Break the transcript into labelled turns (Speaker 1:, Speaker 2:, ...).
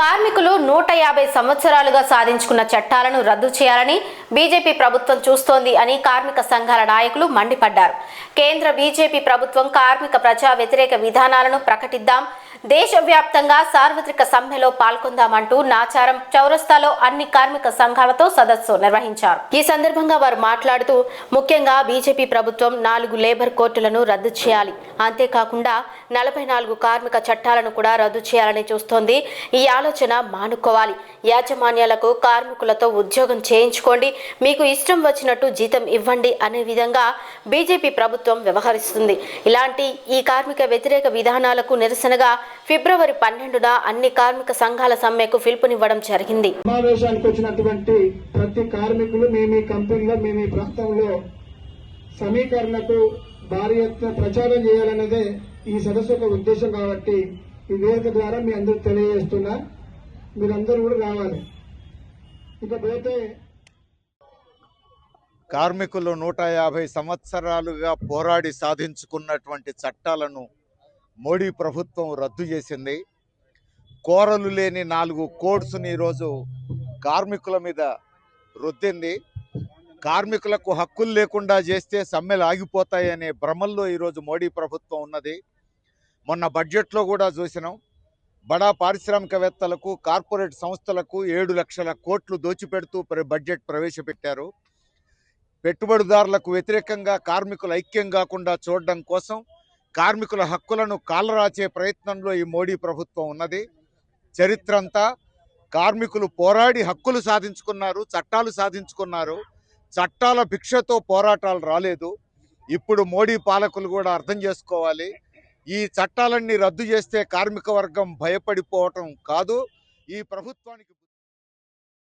Speaker 1: కార్మికులు నూట యాభై సంవత్సరాలుగా సాధించుకున్న చట్టాలను రద్దు చేయాలని బీజేపీ ప్రభుత్వం చూస్తోంది అని కార్మిక సంఘాల నాయకులు మండిపడ్డారు. కేంద్ర బీజేపీ ప్రభుత్వం కార్మిక ప్రజా వ్యతిరేక విధానాలను ప్రకటిద్దాం దేశవ్యాప్తంగా సార్వత్రిక సమ్మెలో పాల్గొందామంటూ నాచారం చౌరస్తాలో అన్ని కార్మిక సంఘాలతో సదస్సు నిర్వహించారు. ఈ సందర్భంగా వారు మాట్లాడుతూ ముఖ్యంగా బీజేపీ ప్రభుత్వం నాలుగు లేబర్ కోర్టులను రద్దు చేయాలి. అంతేకాకుండా నలభై నాలుగు కార్మిక చట్టాలను కూడా రద్దు చేయాలని చూస్తోంది. ఈ ఆలోచన మానుకోవాలి. యాజమాన్యాలకు కార్మికులతో ఉద్యోగం చేయించుకోండి. మీకు ఇష్టం వచ్చినట్టు జీతం ఇవ్వండి అనే విధంగా బీజేపీ ప్రభుత్వం వ్యవహరిస్తుంది. ఇలాంటి ఈ కార్మిక వ్యతిరేక విధానాలకు నిరసనగా ఫిబ్రవరి పన్నెండున అన్ని కార్మిక సంఘాల సమ్మెకు పిలుపునివ్వడం జరిగింది.
Speaker 2: సమావేశానికి వచ్చినటువంటి ప్రతి కార్మికులు మేము ఈ కంపెనీలో మేము ఈ ప్రాంతంలో సమీకరణకు భారీ ఎత్తున ప్రచారం చేయాలన్నదే ఈ సదస్సు యొక్క ఉద్దేశం కాబట్టి ఈ వేదిక ద్వారా మీ అందరూ తెలియజేస్తున్నా. మీరందరూ కూడా రావాలి. ఇకపోతే
Speaker 3: కార్మికులు నూట యాభై సంవత్సరాలుగా పోరాడి సాధించుకున్నటువంటి చట్టాలను మోడీ ప్రభుత్వం రద్దు చేసింది. కోరలు లేని నాలుగు కోడ్స్ని ఈరోజు కార్మికుల మీద రుద్దింది. కార్మికులకు హక్కులు లేకుండా చేస్తే సమ్మెలు ఆగిపోతాయనే భ్రమల్లో ఈరోజు మోడీ ప్రభుత్వం ఉన్నది. మొన్న బడ్జెట్లో కూడా చూసినాం. బడా పారిశ్రామికవేత్తలకు కార్పొరేట్ సంస్థలకు ఏడు లక్షల కోట్లు దోచిపెడుతూ ప్ర- బడ్జెట్ ప్రవేశపెట్టారు. పెట్టుబడిదారులకు వ్యతిరేకంగా కార్మికులు ఐక్యం కాకుండా చూడడం కోసం కార్మికుల హక్కులను కాలరాచే ప్రయత్నంలో ఈ మోడీ ప్రభుత్వం ఉన్నది. చరిత్ర అంతా కార్మికులు పోరాడి హక్కులు సాధించుకున్నారు చట్టాలు సాధించుకున్నారు. చట్టాల భిక్షతో పోరాటాలు రాలేదు. ఇప్పుడు మోడీ పాలకులు కూడా అర్థం చేసుకోవాలి. ఈ చట్టాలన్నీ రద్దు చేస్తే కార్మిక వర్గం భయపడిపోవటం కాదు. ఈ ప్రభుత్వానికి